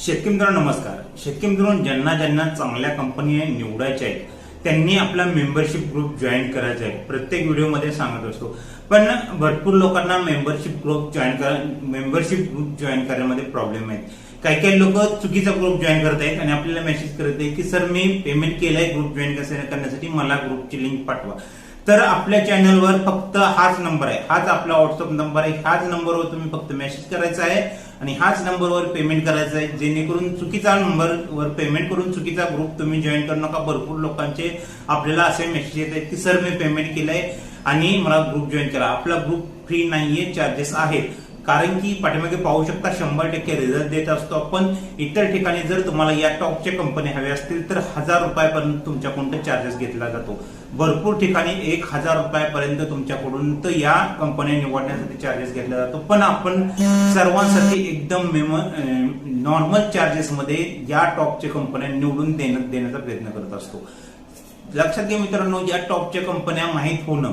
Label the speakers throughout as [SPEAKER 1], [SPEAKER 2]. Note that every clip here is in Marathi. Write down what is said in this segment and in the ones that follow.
[SPEAKER 1] शेतकरी मित्रांनो नमस्कार. शेतकरी मित्रांनो ज्यांना ज्यांना चांगल्या कंपनी निवडायच्या आहेत त्यांनी आपला मेंबरशिप ग्रुप जॉईन करायचा आहे. प्रत्येक व्हिडिओमध्ये सांगत असतो. पण भरपूर लोकांना मेंबरशिप ग्रुप जॉईन करा मेंबरशिप ग्रुप जॉईन करण्यामध्ये प्रॉब्लेम आहेत. काही काही लोक चुकीचा ग्रुप जॉईन करत आहेत आणि आपल्याला मेसेज करत आहेत की सर मी पेमेंट केलंय ग्रुप जॉईन करण्यासाठी मला ग्रुपची लिंक पाठवा. तर आपल्या चॅनलवर फक्त हाच नंबर आहे. हाच आपला व्हॉट्सअप नंबर आहे. ह्याच नंबरवर तुम्ही फक्त मेसेज करायचा आहे आणि हाच नंबरवर पेमेंट करायचं आहे. जेणेकरून चुकीचा नंबरवर पेमेंट करून चुकीचा ग्रुप तुम्ही जॉईन करू नका. भरपूर लोकांचे आपल्याला असे मेसेज येत आहेत की सर मी पेमेंट केलंय आणि मला ग्रुप जॉईन करा. आपला ग्रुप फ्री नाहीये. चार्जेस आहेत. कारण की पाठीमागे पाहू शकता शंभर टक्के रिझल्ट देत असतो आपण. इतर ठिकाणी जर तुम्हाला या टॉपच्या कंपनी हव्या असतील तर हजार रुपयापर्यंत तुमच्याकडून चार्जेस घेतला जातो. भरपूर ठिकाणी एक हजार रुपयापर्यंत तुमच्याकडून तर या कंपन्या निवडण्यासाठी चार्जेस घेतला जातो. पण आपण सर्वांसाठी एकदम नॉर्मल चार्जेस मध्ये या टॉपच्या कंपन्या निवडून देण्यात देण्याचा प्रयत्न करत असतो. लक्षात घ्या मित्रांनो या टॉपच्या कंपन्या माहीत होणं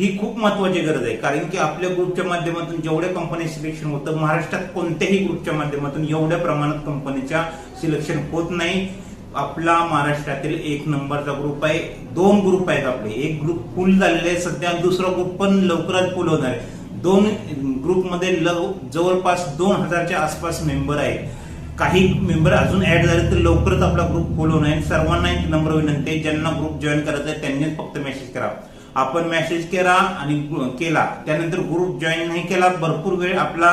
[SPEAKER 1] ही खूप महत्वाची गरज आहे. कारण की आपल्या ग्रुपच्या माध्यमातून जेवढ्या कंपनी सिलेक्शन होतं महाराष्ट्रात कोणत्याही ग्रुपच्या माध्यमातून एवढ्या प्रमाणात कंपनीच्या सिलेक्शन होत नाही. आपला महाराष्ट्रातील एक नंबरचा ग्रुप आहे. दोन ग्रुप आहेत आपले. एक ग्रुप फुल झालेले आहे. सध्या दुसरा ग्रुप पण लवकरच फुल होणार आहे. दोन ग्रुपमध्ये लव जवळपास दोन हजारच्या आसपास मेंबर आहेत. काही मेंबर अजून ऍड झाले तर लवकरच आपला ग्रुप फुल होणार आहे. सर्वांना एक नंबर विनंती आहे. ज्यांना ग्रुप जॉईन करायचा आहे त्यांनीच फक्त मेसेज करा. आपण मेसेज केला आणि केला. त्यानंतर ग्रुप जॉईन नाही केला भरपूर वेळ आपला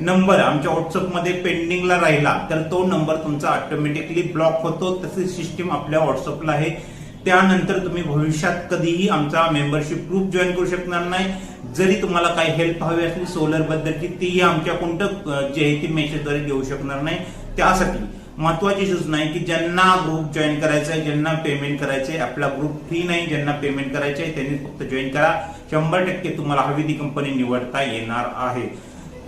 [SPEAKER 1] नंबर आमच्या व्हॉट्सअपमध्ये पेंडिंगला राहिला. तर तो नंबर तुमचा ऑटोमॅटिकली ब्लॉक होतो. तशी सिस्टीम आपल्या व्हॉट्सअपला आहे. त्यानंतर तुम्ही भविष्यात कधीही आमचा मेंबरशिप ग्रुप जॉईन करू शकणार नाही. जरी तुम्हाला काही हेल्प हवी असली सोलर बद्दलची तीही आमच्या कोणतं जे आहे ती मेसेजद्वारे देऊ शकणार नाही. त्यासाठी महत्वाची सूचना आहे की ज्यांना ग्रुप जॉईन करायचा आहे ज्यांना पेमेंट करायचं आहे आपला ग्रुप फ्री नाही ज्यांना पेमेंट करायचं आहे त्यांनी फक्त जॉईन करा. शंभर टक्के तुम्हाला हवी ती कंपनी निवडता येणार आहे.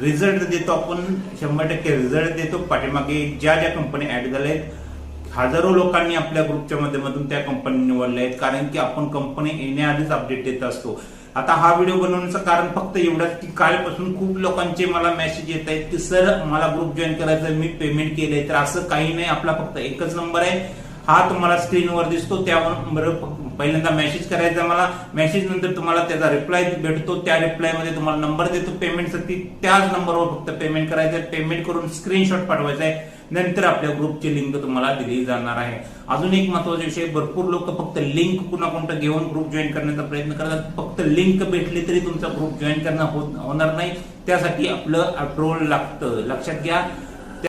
[SPEAKER 1] रिझल्ट देतो आपण शंभर टक्के रिझल्ट देतो. पाठीमागे ज्या ज्या कंपनी ऍड झाल्या आहेत हजारो लोकांनी आपल्या ग्रुपच्या माध्यमातून त्या कंपनी निवडल्या आहेत. कारण की आपण कंपनी येण्याआधीच अपडेट देत असतो. आता हा व्हिडिओ बनवण्याचं कारण फक्त एवढंच की कालपासून खूप लोकांचे मला मेसेज येत आहेत की सर मला ग्रुप जॉईन करायचं मी पेमेंट केलंय. तर असं काही नाही आपला फक्त एकच नंबर आहे. हा तुम्हाला स्क्रीनवर दिसतो त्यावर पहिल्यांदा मेसेज करायचा मला. मेसेज नंतर तुम्हाला त्याचा रिप्लाय भेटतो. त्या रिप्लायमध्ये तुम्हाला नंबर देतो पेमेंटसाठी त्याच नंबरवर फक्त पेमेंट करायचं आहे. पेमेंट करून स्क्रीनशॉट पाठवायचा आहे. नंतर आपल्या ग्रुपची लिंक तुम्हाला दिली जाणार आहे. अजून एक महत्त्वाचा विषय भरपूर लोक फक्त लिंक कुणा कोणतं घेऊन ग्रुप जॉईन करण्याचा प्रयत्न करतात. फक्त लिंक भेटली तरी तुमचा ग्रुप जॉईन करणं होत होणार नाही. त्यासाठी आपलं अप्रुव्हल लागतं. लक्षात घ्या.